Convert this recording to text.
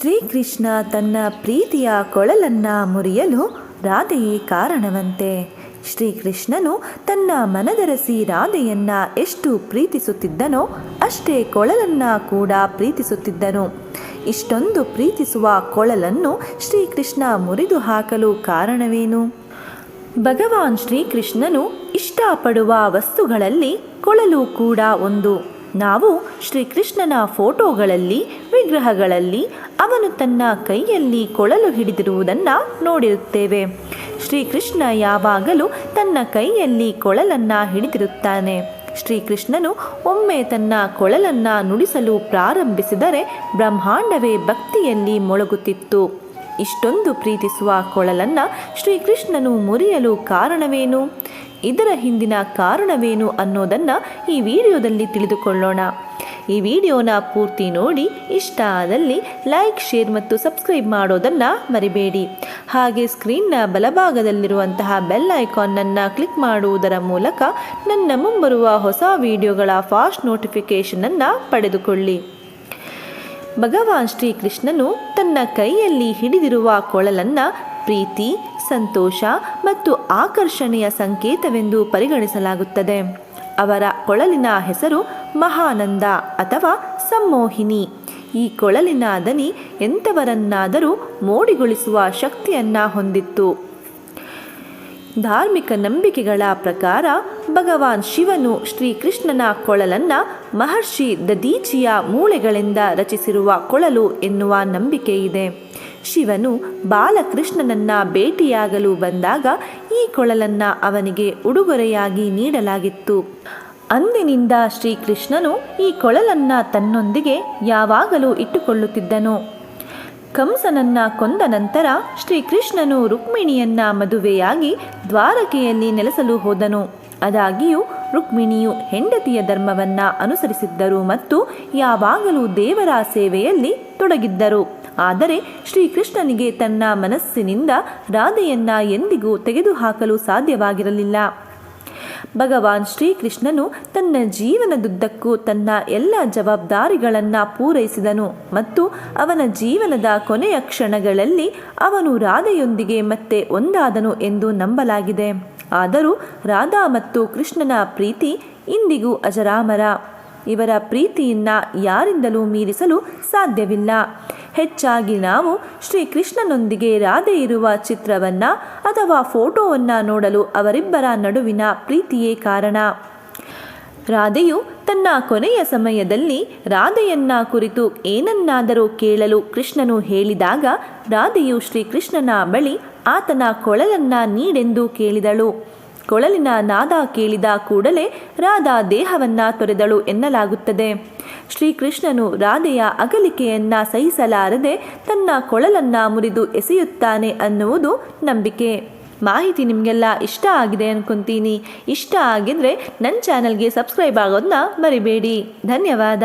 ಶ್ರೀಕೃಷ್ಣ ತನ್ನ ಪ್ರೀತಿಯ ಕೊಳಲನ್ನು ಮುರಿಯಲು ರಾಧೆಯೇ ಕಾರಣವಂತೆ. ಶ್ರೀಕೃಷ್ಣನು ತನ್ನ ಮನದರಸಿ ರಾಧೆಯನ್ನ ಎಷ್ಟು ಪ್ರೀತಿಸುತ್ತಿದ್ದನೋ ಅಷ್ಟೇ ಕೊಳಲನ್ನ ಕೂಡ ಪ್ರೀತಿಸುತ್ತಿದ್ದನು. ಇಷ್ಟೊಂದು ಪ್ರೀತಿಸುವ ಕೊಳಲನ್ನು ಶ್ರೀಕೃಷ್ಣ ಮುರಿದು ಹಾಕಲು ಕಾರಣವೇನು? ಭಗವಾನ್ ಶ್ರೀಕೃಷ್ಣನು ಇಷ್ಟಪಡುವ ವಸ್ತುಗಳಲ್ಲಿ ಕೊಳಲು ಕೂಡ ಒಂದು. ನಾವು ಶ್ರೀಕೃಷ್ಣನ ಫೋಟೋಗಳಲ್ಲಿ, ವಿಗ್ರಹಗಳಲ್ಲಿ ಅವನು ತನ್ನ ಕೈಯಲ್ಲಿ ಕೊಳಲು ಹಿಡಿದಿರುವುದನ್ನು ನೋಡಿರುತ್ತೇವೆ. ಶ್ರೀಕೃಷ್ಣ ಯಾವಾಗಲೂ ತನ್ನ ಕೈಯಲ್ಲಿ ಕೊಳಲನ್ನು ಹಿಡಿದಿರುತ್ತಾನೆ. ಶ್ರೀಕೃಷ್ಣನು ಒಮ್ಮೆ ತನ್ನ ಕೊಳಲನ್ನು ನುಡಿಸಲು ಪ್ರಾರಂಭಿಸಿದರೆ ಬ್ರಹ್ಮಾಂಡವೇ ಭಕ್ತಿಯಲ್ಲಿ ಮೊಳಗುತ್ತಿತ್ತು. ಇಷ್ಟೊಂದು ಪ್ರೀತಿಸುವ ಕೊಳಲನ್ನು ಶ್ರೀಕೃಷ್ಣನು ಮುರಿಯಲು ಕಾರಣವೇನು? ಇದರ ಹಿಂದಿನ ಕಾರಣವೇನು ಅನ್ನೋದನ್ನು ಈ ವಿಡಿಯೋದಲ್ಲಿ ತಿಳಿದುಕೊಳ್ಳೋಣ. ಈ ವಿಡಿಯೋನ ಪೂರ್ತಿ ನೋಡಿ, ಇಷ್ಟ ಆದಲ್ಲಿ ಲೈಕ್, ಶೇರ್ ಮತ್ತು ಸಬ್ಸ್ಕ್ರೈಬ್ ಮಾಡೋದನ್ನು ಮರಿಬೇಡಿ. ಹಾಗೆ ಸ್ಕ್ರೀನ್ನ ಬಲಭಾಗದಲ್ಲಿರುವಂತಹ ಬೆಲ್ ಐಕಾನ್ನನ್ನು ಕ್ಲಿಕ್ ಮಾಡುವುದರ ಮೂಲಕ ನನ್ನ ಮುಂಬರುವ ಹೊಸ ವಿಡಿಯೋಗಳ ಫಾಸ್ಟ್ ನೋಟಿಫಿಕೇಷನನ್ನು ಪಡೆದುಕೊಳ್ಳಿ. ಭಗವಾನ್ ಶ್ರೀಕೃಷ್ಣನು ತನ್ನ ಕೈಯಲ್ಲಿ ಹಿಡಿದಿರುವ ಕೊಳಲನ್ನು ಪ್ರೀತಿ, ಸಂತೋಷ ಮತ್ತು ಆಕರ್ಷಣೆಯ ಸಂಕೇತವೆಂದು ಪರಿಗಣಿಸಲಾಗುತ್ತದೆ. ಅವರ ಕೊಳಲಿನ ಹೆಸರು ಮಹಾನಂದ ಅಥವಾ ಸಮ್ಮೋಹಿನಿ. ಈ ಕೊಳಲಿನ ದನಿ ಎಂಥವರನ್ನಾದರೂ ಮೋಡಿಗೊಳಿಸುವ ಶಕ್ತಿಯನ್ನ ಹೊಂದಿತ್ತು. ಧಾರ್ಮಿಕ ನಂಬಿಕೆಗಳ ಪ್ರಕಾರ ಭಗವಾನ್ ಶಿವನು ಶ್ರೀಕೃಷ್ಣನ ಕೊಳಲನ್ನು ಮಹರ್ಷಿ ದದೀಚಿಯ ಮೂಳೆಗಳಿಂದ ರಚಿಸಿರುವ ಕೊಳಲು ಎನ್ನುವ ನಂಬಿಕೆ ಇದೆ ಶಿವನು ಬಾಲಕೃಷ್ಣನನ್ನ ಭೇಟಿಯಾಗಲು ಬಂದಾಗ ಈ ಕೊಳಲನ್ನ ಅವನಿಗೆ ಉಡುಗೊರೆಯಾಗಿ ನೀಡಲಾಗಿತ್ತು. ಅಂದಿನಿಂದ ಶ್ರೀಕೃಷ್ಣನು ಈ ಕೊಳಲನ್ನ ತನ್ನೊಂದಿಗೆ ಯಾವಾಗಲೂ ಇಟ್ಟುಕೊಳ್ಳುತ್ತಿದ್ದನು. ಕಂಸನನ್ನ ಕೊಂದ ನಂತರ ಶ್ರೀಕೃಷ್ಣನು ರುಕ್ಮಿಣಿಯನ್ನ ಮದುವೆಯಾಗಿ ದ್ವಾರಕೆಯಲ್ಲಿ ನೆಲೆಸಲು ಹೋದನು. ಆದಾಗಿಯೂ ರುಕ್ಮಿಣಿಯು ಹೆಂಡತಿಯ ಧರ್ಮವನ್ನ ಅನುಸರಿಸಿದ್ದರು ಮತ್ತು ಯಾವಾಗಲೂ ದೇವರ ಸೇವೆಯಲ್ಲಿ ತೊಡಗಿದ್ದರು. ಆದರೆ ಶ್ರೀಕೃಷ್ಣನಿಗೆ ತನ್ನ ಮನಸ್ಸಿನಿಂದ ರಾಧೆಯನ್ನ ಎಂದಿಗೂ ತೆಗೆದುಹಾಕಲು ಸಾಧ್ಯವಾಗಿರಲಿಲ್ಲ. ಭಗವಾನ್ ಶ್ರೀಕೃಷ್ಣನು ತನ್ನ ಜೀವನದುದ್ದಕ್ಕೂ ತನ್ನ ಎಲ್ಲ ಜವಾಬ್ದಾರಿಗಳನ್ನು ಪೂರೈಸಿದನು ಮತ್ತು ಅವನ ಜೀವನದ ಕೊನೆಯ ಕ್ಷಣಗಳಲ್ಲಿ ಅವನು ರಾಧೆಯೊಂದಿಗೆ ಮತ್ತೆ ಒಂದಾದನು ಎಂದು ನಂಬಲಾಗಿದೆ. ಆದರೂ ರಾಧಾ ಮತ್ತು ಕೃಷ್ಣನ ಪ್ರೀತಿ ಇಂದಿಗೂ ಅಜರಾಮರ. ಇವರ ಪ್ರೀತಿಯನ್ನ ಯಾರಿಂದಲೂ ಮೀರಿಸಲು ಸಾಧ್ಯವಿಲ್ಲ. ಹೆಚ್ಚಾಗಿ ನಾವು ಶ್ರೀಕೃಷ್ಣನೊಂದಿಗೆ ರಾಧೆ ಇರುವ ಚಿತ್ರವನ್ನ ಅಥವಾ ಫೋಟೋವನ್ನ ನೋಡಲು ಅವರಿಬ್ಬರ ನಡುವಿನ ಪ್ರೀತಿಯೇ ಕಾರಣ. ರಾಧೆಯು ತನ್ನ ಕೊನೆಯ ಸಮಯದಲ್ಲಿ ರಾಧೆಯನ್ನ ಕುರಿತು ಏನನ್ನಾದರೂ ಕೇಳಲು ಕೃಷ್ಣನು ಹೇಳಿದಾಗ ರಾಧೆಯು ಶ್ರೀಕೃಷ್ಣನ ಬಳಿ ಆತನ ಕೊಳಲನ್ನ ನೀಡೆಂದು ಕೇಳಿದಳು. ಕೊಳಲಿನ ನಾದ ಕೇಳಿದ ಕೂಡಲೇ ರಾಧಾ ದೇಹವನ್ನ ತೊರೆದಳು ಎನ್ನಲಾಗುತ್ತದೆ. ಶ್ರೀಕೃಷ್ಣನು ರಾಧೆಯ ಅಗಲಿಕೆಯನ್ನ ಸಹಿಸಲಾರದೆ ತನ್ನ ಕೊಳಲನ್ನ ಮುರಿದು ಎಸೆಯುತ್ತಾನೆ ಅನ್ನುವುದು ನಂಬಿಕೆ. ಮಾಹಿತಿ ನಿಮಗೆಲ್ಲ ಇಷ್ಟ ಆಗಿದೆ ಅನ್ಕೊಂತೀನಿ. ಇಷ್ಟ ಆಗಿದ್ರೆ ನನ್ನ ಚಾನಲ್ಗೆ ಸಬ್ಸ್ಕ್ರೈಬ್ ಆಗೋದನ್ನ ಮರಿಬೇಡಿ. ಧನ್ಯವಾದ.